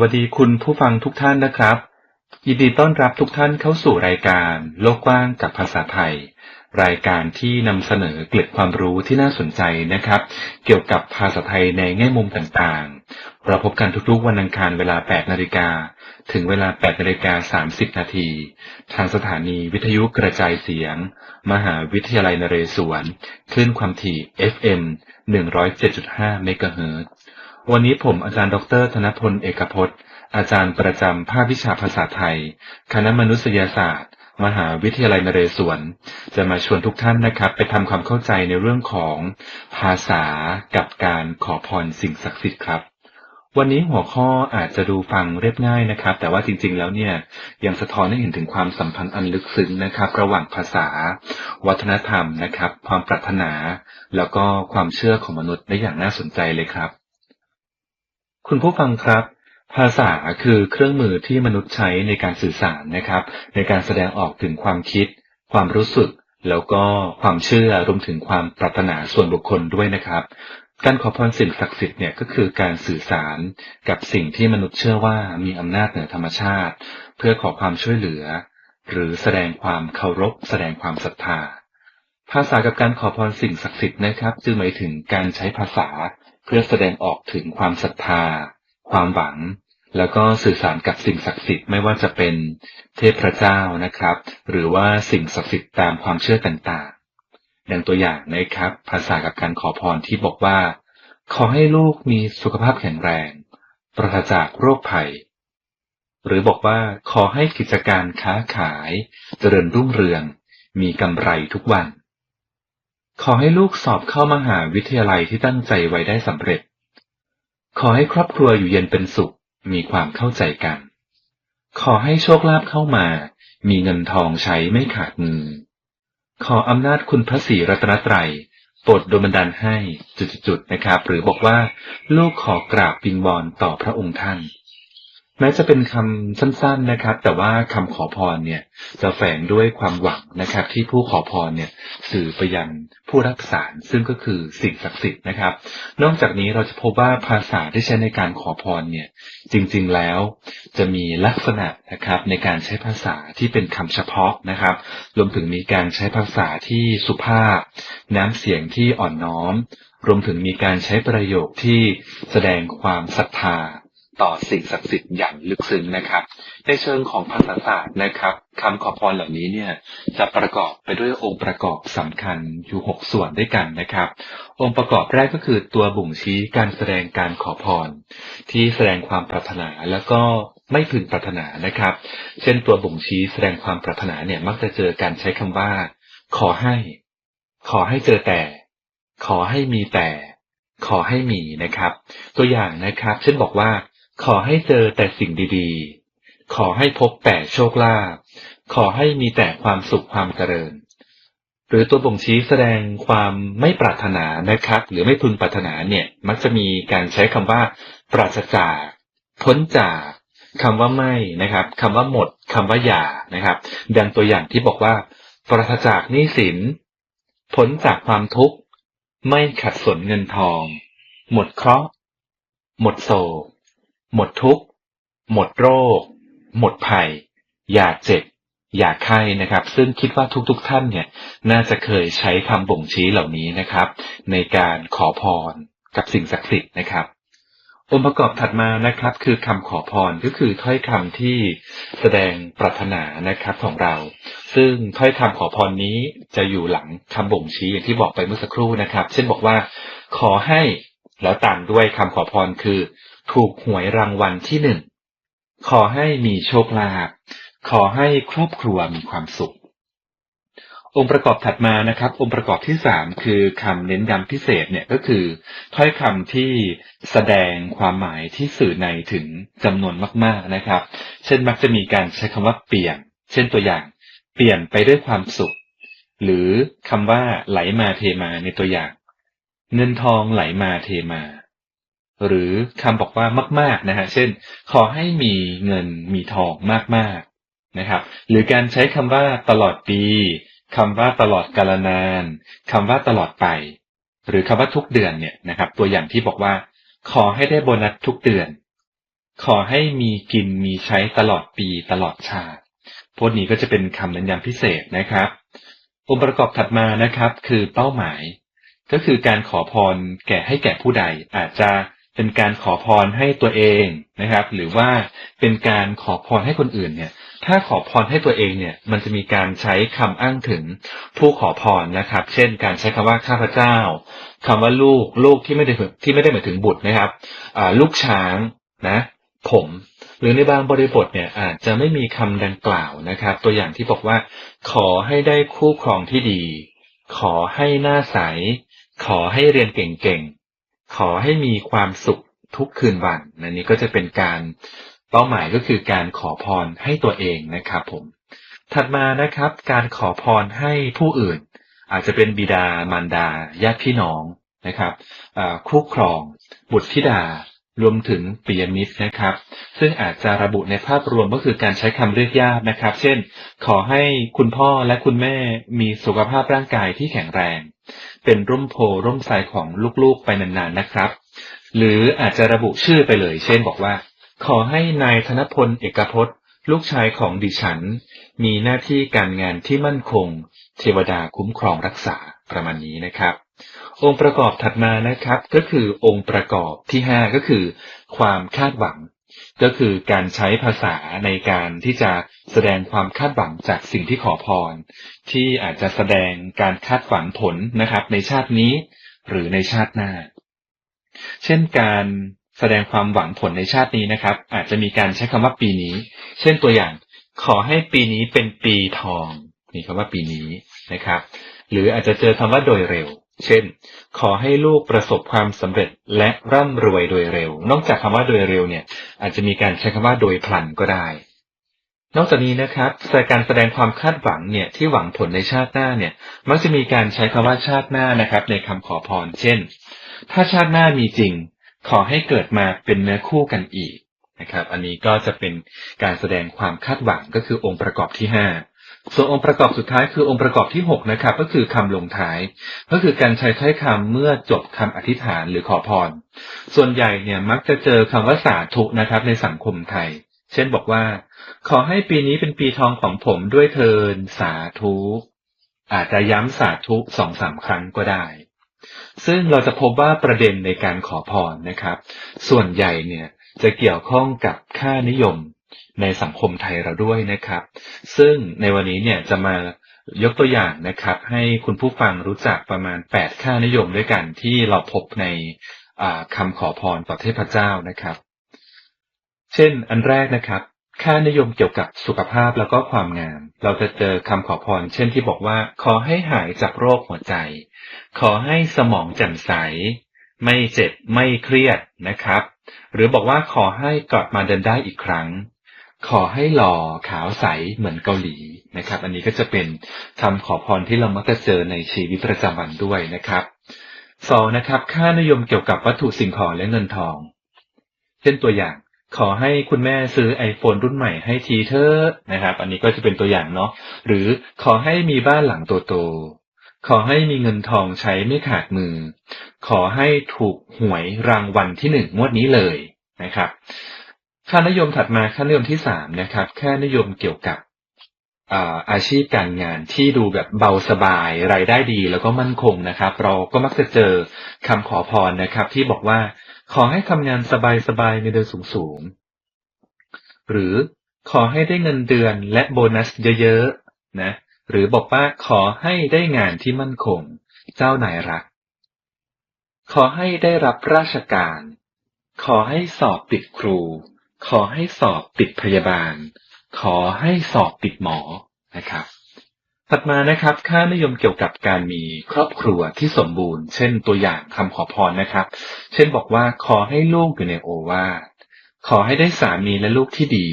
วัสดีคุณผู้ฟังทุกท่านนะครับ ยินดีต้อนรับทุกท่านเข้าสู่รายการ โลกกว้างกับภาษาไทย รายการที่นำเสนอเกล็ดความรู้ที่น่าสนใจนะครับ เกี่ยวกับภาษาไทยในแง่มุมต่างๆ เราพบกันทุกๆ วันอังคารเวลา 8 นาฬิกา ถึงเวลา 8 นาฬิกา 30 นาที ทางสถานีวิทยุกระจายเสียง มหาวิทยาลัยนเรศวร คลื่นความถี่ FM 107.5 เมกะเฮิรตซ์ วันนี้ผมอาจารย์ดร ธนพล เอกพจน์ อาจารย์ประจำภาควิชาภาษาไทย คณะมนุษยศาสตร์ มหาวิทยาลัยนเรศวร จะมาชวนทุกท่านนะครับ ไปทำความเข้าใจในเรื่องของภาษากับการขอพรสิ่งศักดิ์สิทธิ์ครับ วันนี้หัวข้ออาจจะดูฟังเรียบง่ายนะครับ แต่ว่าจริงๆแล้วเนี่ยยังสะท้อนให้เห็นถึงความสัมพันธ์อันลึกซึ้งนะครับ ระหว่างภาษา วัฒนธรรมนะครับ ความปรารถนา แล้วก็ความเชื่อของมนุษย์ได้อย่างน่าสนใจเลยครับ คุณผู้ฟังครับ ภาษาคือเครื่องมือที่มนุษย์ใช้ในการสื่อสารนะครับ ในการแสดงออกถึงความคิด ความรู้สึก แล้วก็ความเชื่อรวมถึงความปรารถนาส่วนบุคคลด้วยนะครับ การขอพรสิ่งศักดิ์สิทธิ์เนี่ยก็คือการสื่อสารกับสิ่งที่มนุษย์เชื่อว่ามีอำนาจเหนือธรรมชาติ เพื่อขอความช่วยเหลือ หรือแสดงความเคารพ แสดงความศรัทธาภาษากับการขอพรสิ่งศักดิ์สิทธิ์นะครับ จึงหมายถึงการใช้ภาษา เพื่อแสดงออกถึงความศรัทธา ความหวัง แล้วก็สื่อสารกับสิ่งศักดิ์สิทธิ์ไม่ว่าจะเป็นเทพเจ้านะครับ หรือว่าสิ่งศักดิ์สิทธิ์ตามความเชื่อต่างๆ ดังตัวอย่างนะครับ ภาษากับการขอพรที่บอกว่า ขอให้ลูกมีสุขภาพแข็งแรง ปราศจากโรคภัย หรือบอกว่าขอให้กิจการค้าขาย เจริญรุ่งเรือง มีกำไรทุกวัน ขอให้ลูกสอบเข้ามหาวิทยาลัยที่ตั้งใจไว้ได้สำเร็จ ขอให้ครอบครัวอยู่เย็นเป็นสุข มีความเข้าใจกัน ขอให้โชคลาภเข้ามา มีเงินทองใช้ไม่ขาดมือ ขออำนาจคุณพระศรีรัตนตรัยโปรดดลบันดาลให้จุดๆนะครับ หรือบอกว่า ลูกขอกราบวิงวอนต่อพระองค์ท่าน แม้จะเป็นคำสั้นๆนะครับ แต่ว่าคำขอพรเนี่ยจะแฝงด้วยความหวังนะครับ ที่ผู้ขอพรเนี่ยสื่อไปยังผู้รับสารซึ่งก็คือสิ่งศักดิ์สิทธิ์นะครับ นอกจากนี้เราจะพบว่าภาษาที่ใช้ในการขอพรเนี่ยจริงๆแล้ว จะมีลักษณะนะครับในการใช้ภาษาที่เป็นคำเฉพาะนะครับรวมถึงมีการใช้ภาษาที่สุภาพ น้ำเสียงที่อ่อนน้อม รวมถึงมีการใช้ประโยคที่แสดงความศรัทธา ต่อสิ่งศักดิ์สิทธิ์อย่างลึกซึ้งนะครับ ในเชิงของภาษาศาสตร์นะครับคำขอพรเหล่านี้เนี่ยจะประกอบไปด้วยองค์ประกอบสำคัญอยู่หกส่วนด้วยกันนะครับ องค์ประกอบแรกก็คือตัวบ่งชี้การแสดงการขอพร ที่แสดงความปรารถนาแล้วก็ไม่พึงปรารถนานะครับ เช่นตัวบ่งชี้แสดงความปรารถนาเนี่ยมักจะเจอการใช้คำว่า ขอให้ ขอให้เจอแต่ ขอให้มีแต่ ขอให้มีนะครับ ตัวอย่างนะครับ เช่นบอกว่า ขอให้เจอแต่สิ่งดีๆ ขอให้พบแต่โชคลาภ ขอให้มีแต่ความสุขความเจริญ หรือตัวบ่งชี้แสดงความไม่ปรารถนานะครับ หรือไม่พึงปรารถนาเนี่ย มักจะมีการใช้คำว่า ปราศจากพ้นจากคำว่าไม่นะครับคำว่าหมดคำว่าอย่านะครับ ดังตัวอย่างที่บอกว่า ปราศจากหนี้สินพ้นจากความทุกข์ ไม่ขัดสนเงินทอง หมดเคราะห์ หมดโศก หมดทุกข์ หมดโรค หมดภัย อย่าเจ็บ อย่าไข้นะครับ ซึ่งคิดว่าทุกๆทท่านเนี่ย น่าจะเคยใช้คำบ่งชี้เหล่านี้นะครับ ในการขอพรกับสิ่งศักดิ์สิทธิ์นะครับองค์ประกอบถัดมานะครับ คือคำขอพรก็คือถ้อยคำที่แสดงปรารถนานะครับของเรา ซึ่งถ้อยคำขอพรนี้จะอยู่หลังคำบ่งชี้อย่างที่บอกไปเมื่อสักครู่นะครับ เช่นบอกว่า ขอให้แล้วตามด้วยคำขอพรคือ ถูกหวยรางวัลที่หนึ่ง ขอให้มีโชคลาภ ขอให้ครอบครัวมีความสุข องค์ประกอบถัดมานะครับ องค์ประกอบที่สามคือคำเน้นย้ำพิเศษเนี่ยก็คือ ถ้อยคำที่แสดงความหมายที่สื่อในถึงจำนวนมาก ๆนะครับ เช่นมักจะมีการใช้คำว่าเปลี่ยน เช่นตัวอย่าง เปลี่ยนไปด้วยความสุข หรือคำว่าไหลมาเทมาในตัวอย่าง เงินทองไหลมาเทมา หรือคำบอกว่ามาก ๆนะฮะ เช่น ขอให้มีเงินมีทองมากๆนะครับ หรือการใช้คำว่าตลอดปีคำว่าตลอดกาลนานคำว่าตลอดไป หรือคำว่าทุกเดือนเนี่ยนะครับ ตัวอย่างที่บอกว่า ขอให้ได้โบนัสทุกเดือน ขอให้มีกินมีใช้ตลอดปีตลอดชาติพวกนี้ก็จะเป็นคำน้นย้ำพิเศษนะครับองค์ประกอบถัดมานะครับ คือเป้าหมาย ก็คือการขอพรแก่ให้แก่ผู้ใดอาจจะ เป็นการขอพรให้ตัวเองนะครับ หรือว่าเป็นการขอพรให้คนอื่นเนี่ย ถ้าขอพรให้ตัวเองเนี่ย มันจะมีการใช้คำอ้างถึงผู้ขอพรนะครับ เช่น การใช้คำว่าข้าพเจ้าคำว่าลูกลูกที่ไม่ได้ที่ไม่ได้หมายถึงบุตรนะครับลูกช้างนะผม หรือในบางบริบทเนี่ยอาจจะไม่มีคำดังกล่าวนะครับ ตัวอย่างที่บอกว่า ขอให้ได้คู่ครองที่ดี ขอให้หน้าใส ขอให้เรียนเก่งๆ ขอให้มีความสุขทุกคืนวันนันนี้ก็จะเป็นการเป้าหมายก็คือการขอพรให้ตัวเองนะครับผม ถัดมานะครับ การขอพรให้ผู้อื่น อาจจะเป็นบิดามารดาญาติพี่น้องนะครับคู่ครอง บุตรธิดารวมถึงปียมิตรนะครับ ซึ่งอาจจะระบุในภาพรวมก็คือการใช้คำเรียกญาตินะครับ เช่น ขอให้คุณพ่อและคุณแม่มีสุขภาพร่างกายที่แข็งแรง เป็นร่มโพร่มไทรของลูกๆไปนานๆนะครับ หรืออาจจะระบุชื่อไปเลย เช่นบอกว่า ขอให้นายธนพลเอกพจน์ ลูกชายของดิฉัน มีหน้าที่การงานที่มั่นคง เทวดาคุ้มครองรักษาประมาณนี้นะครับ องค์ประกอบถัดมานะครับ ก็คือองค์ประกอบที่ห้าก็คือ ความคาดหวัง ก็คือการใช้ภาษาในการที่จะแสดงความคาดหวังจากสิ่งที่ขอพร ที่อาจจะแสดงการคาดหวังผลนะครับ ในชาตินี้หรือในชาติหน้า เช่นการแสดงความหวังผลในชาตินี้นะครับ อาจจะมีการใช้คำว่าปีนี้ เช่นตัวอย่าง ขอให้ปีนี้เป็นปีทองนี่คำว่าปีนี้นะครับ หรืออาจจะเจอคำว่าโดยเร็ว เช่น ขอให้ลูกประสบความสำเร็จและร่ำรวยโดยเร็ว นอกจากคำว่าโดยเร็วเนี่ย อาจจะมีการใช้คำว่าโดยพลันก็ได้ นอกจากนี้นะครับการแสดงความคาดหวังเนี่ยที่หวังผลในชาติหน้าเนี่ย มักจะมีการใช้คำว่าชาติหน้านะครับ ในคำขอพร เช่น ถ้าชาติหน้ามีจริง ขอให้เกิดมาเป็นเนื้อคู่กันอีกนะครับ อันนี้ก็จะเป็นการแสดงความคาดหวังก็คือองค์ประกอบที่ห้า ส่วนองค์ประกอบสุดท้ายคือองค์ประกอบที่6นะครับ ก็คือคำลงท้าย ก็คือการใช้ถ้อยคำเมื่อจบคำอธิษฐานหรือขอพร ส่วนใหญ่เนี่ยมักจะเจอคำว่าสาธุนะครับ ในสังคมไทย เช่นบอกว่า ขอให้ปีนี้เป็นปีทองของผมด้วยเทินสาธุอาจจะย้ำสาธุสองสามครั้งก็ได้ ซึ่งเราจะพบว่าประเด็นในการขอพรนะครับ ส่วนใหญ่เนี่ยจะเกี่ยวข้องกับค่านิยม ในสังคมไทยเราด้วยนะครับ ซึ่งในวันนี้เนี่ยจะมายกตัวอย่างนะครับ ให้คุณผู้ฟังรู้จักประมาณ 8 ค่านิยมด้วยกันที่เราพบในคำขอพรต่อเทพเจ้านะครับ เช่น อันแรกนะครับ ค่านิยมเกี่ยวกับสุขภาพแล้วก็ความงาม เราจะเจอคำขอพร เช่นที่บอกว่า ขอให้หายจากโรคหัวใจ ขอให้สมองแจ่มใส ไม่เจ็บไม่เครียดนะครับ หรือบอกว่าขอให้กลับมาเดินได้อีกครั้ง ขอให้หล่อขาวใสเหมือนเกาหลีนะครับ อันนี้ก็จะเป็นคำขอพรที่เรามักจะเจอในชีวิตประจำวันด้วยนะครับสองนะครับ ค่านิยมเกี่ยวกับวัตถุสิ่งของและเงินทอง เช่นตัวอย่าง ขอให้คุณแม่ซื้อ iPhone รุ่นใหม่ให้ทีเถอนะครับ อันนี้ก็จะเป็นตัวอย่างเนาะหรือขอให้มีบ้านหลังโตๆขอให้มีเงินทองใช้ไม่ขาดมือ ขอให้ถูกหวยรางวัลที่หนึ่งงวดนี้เลยนะครับ ค่านิยมถัดมาค่านิยมที่สามนะครับค่านิยมเกี่ยวกับอาชีพการงานที่ดูแบบเบาสบายรายได้ดีแล้วก็มั่นคงนะครับ เราก็มักจะเจอคำขอพรนะครับ ที่บอกว่า ขอให้ทำงานสบายๆในเดือนสูงๆหรือขอให้ได้เงินเดือนและโบนัสเยอะๆนะหรือบอกว่าขอให้ได้งานที่มั่นคง เจ้านายรัก ขอให้ได้รับราชการ ขอให้สอบติดครู ขอให้สอบติดพยาบาล ขอให้สอบติดหมอนะครับ ถัดมานะครับ ค่านิยมเกี่ยวกับการมีครอบครัวที่สมบูรณ์ เช่นตัวอย่างคำขอพรนะครับ เช่นบอกว่าขอให้ลูกอยู่ในโอวาทขอให้ได้สามีและลูกที่ดี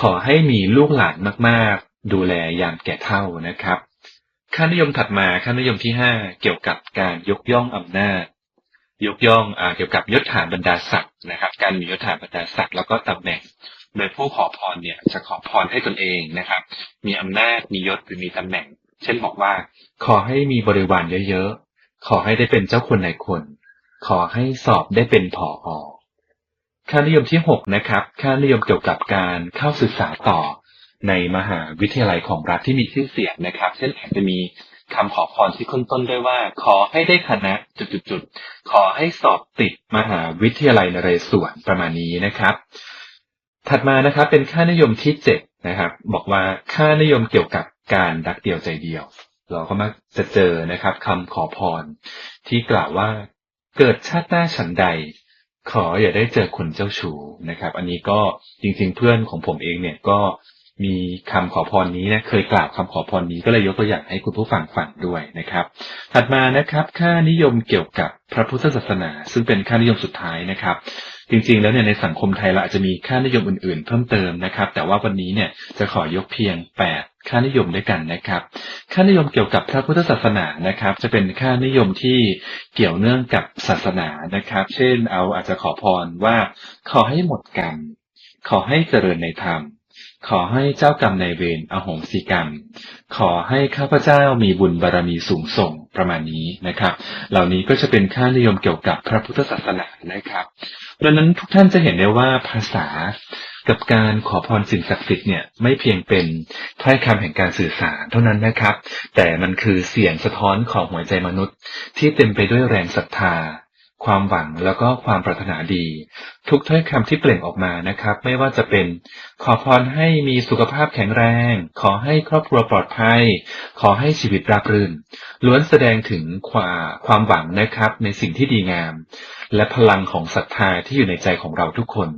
ขอให้มีลูกหลานมากๆ ดูแลยามแก่เฒ่านะครับ ค่านิยมถัดมาค่านิยมที่ห้าเกี่ยวกับการยกย่องอำนาจ ยกย่องอเกี่ยวกับยศถานบรรดาศักดิ์นะครับ การมียศถานบรรดาศักดิ์แล้วก็ตำแหน่งโดยผู้ขอพรเนี่ยจะขอพรให้ตนเองนะครับ มีอำนาจมียศหรือมีตำแหน่ง เช่นบอกว่า ขอให้มีบริวารเยอะๆ ขอให้ได้เป็นเจ้าคนในคน ขอให้สอบได้เป็นผออค่านิยมที่หกนะครับค่านิยมเกี่ยวกับการเข้าศึกษาต่อในมหาวิทยาลัยของรัฐที่มีชื่อเสียงนะครับ เช่นอาจจะมี คำขอพรที่ขึ้นต้นด้วยว่า ขอให้ได้คณะจุดๆขอให้สอบติดมหาวิทยาลัยนเรศวรประมาณนี้นะครับ ถัดมานะครับเป็นค่านิยมที่เจ็ดนะครับ บอกว่าค่านิยมเกี่ยวกับการรักเดียวใจเดียว เราก็มักจะเจอนะครับคำขอพร ที่กล่าวว่าเกิดชาติหน้าฉันใด ขออย่าได้เจอคนเจ้าชู้นะครับ อันนี้ก็จริงๆเพื่อนของผมเองเนี่ยก็ มีคำขอพรนี้นะเคยกล่าวคำขอพรนี้ก็เลยยกตัวอย่างให้คุณผู้ฟังฟังด้วยนะครับ ถัดมานะครับ ค่านิยมเกี่ยวกับพระพุทธศาสนา ซึ่งเป็นค่านิยมสุดท้ายนะครับ จริงๆ แล้วเนี่ยในสังคมไทยเราอาจจะมีค่านิยมอื่นๆ เพิ่มเติมนะครับ แต่ว่าวันนี้เนี่ยจะขอยกเพียง 8 ค่านิยมด้วยกันนะครับ ค่านิยมเกี่ยวกับพระพุทธศาสนานะครับ จะเป็นค่านิยมที่เกี่ยวเนื่องกับศาสนานะครับ เช่น เอาอาจจะขอพรว่าขอให้หมดกรรมขอให้เจริญในธรรม ขอให้เจ้ากรรมนายเวรอโหสิกรรม ขอให้ข้าพเจ้ามีบุญบารมีสูงส่งประมาณนี้นะครับ เหล่านี้ก็จะเป็นค่านิยมเกี่ยวกับพระพุทธศาสนานะครับ ดังนั้นทุกท่านจะเห็นได้ว่าภาษากับการขอพรสิ่งศักดิ์สิทธิ์เนี่ยไม่เพียงเป็นถ้อยคำแห่งการสื่อสารเท่านั้นนะครับ แต่มันคือเสียงสะท้อนของหัวใจมนุษย์ ที่เต็มไปด้วยแรงศรัทธา ความหวังแล้วก็ความปรารถนาดี ทุกถ้อยคำที่เปล่งออกมานะครับ ไม่ว่าจะเป็น ขอพรให้มีสุขภาพแข็งแรง ขอให้ครอบครัวปลอดภัย ขอให้ชีวิตราบรื่น ล้วนแสดงถึงความความหวังนะครับ ในสิ่งที่ดีงาม และพลังของศรัทธาที่อยู่ในใจของเราทุกคน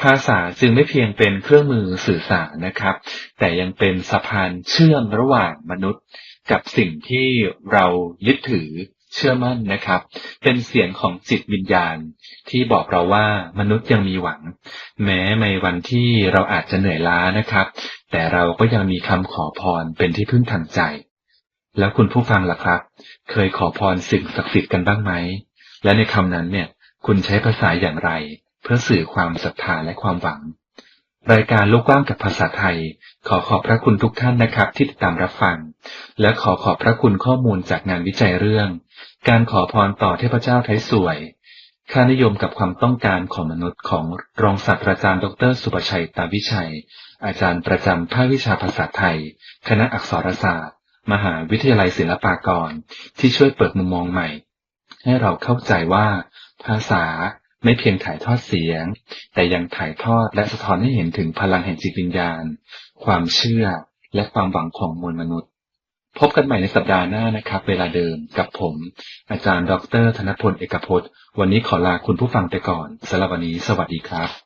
ภาษาจึงไม่เพียงเป็นเครื่องมือสื่อสารนะครับ แต่ยังเป็นสะพานเชื่อมระหว่างมนุษย์ กับสิ่งที่เรายึดถือ เชื่อมั่นนะครับ เป็นเสียงของจิตวิญญาณ ที่บอกเราว่ามนุษย์ยังมีหวัง แม้ในวันที่เราอาจจะเหนื่อยล้านะครับ แต่เราก็ยังมีคำขอพรเป็นที่พึ่งทางใจ แล้วคุณผู้ฟังล่ะครับ เคยขอพรสิ่งศักดิ์สิทธิ์กันบ้างไหม และในคำนั้นเนี่ย คุณใช้ภาษาอย่างไร เพื่อสื่อความศรัทธาและความหวังรายการโลกกว้างกับภาษาไทย ขอขอบพระคุณทุกท่านนะครับที่ติดตามรับฟัง และขอขอบพระคุณข้อมูลจากงานวิจัยเรื่อง การขอพรต่อเทพเจ้าไทยสวย ค่านิยมกับความต้องการของมนุษย์ของรองศาสตราจารย์ดร สุประชัย ตาวิชัย อาจารย์ประจำภาควิชาภาษาไทย คณะอักษรศาสตร์ มหาวิทยาลัยศิลปากร ที่ช่วยเปิดมุมมองใหม่ ให้เราเข้าใจว่า ภาษาไม่เพียงถ่ายทอดเสียง แต่ยังถ่ายทอดและสะท้อนให้เห็นถึงพลังแห่งจิตวิญญาณ ความเชื่อและความหวังของมวลมนุษย์ พบกันใหม่ในสัปดาห์หน้านะครับ เวลาเดิมกับผม อาจารย์ ดร ธนพล เอกพจน์ วันนี้ขอลาคุณผู้ฟังไปก่อนสำหรับวันนี้ สวัสดีครับ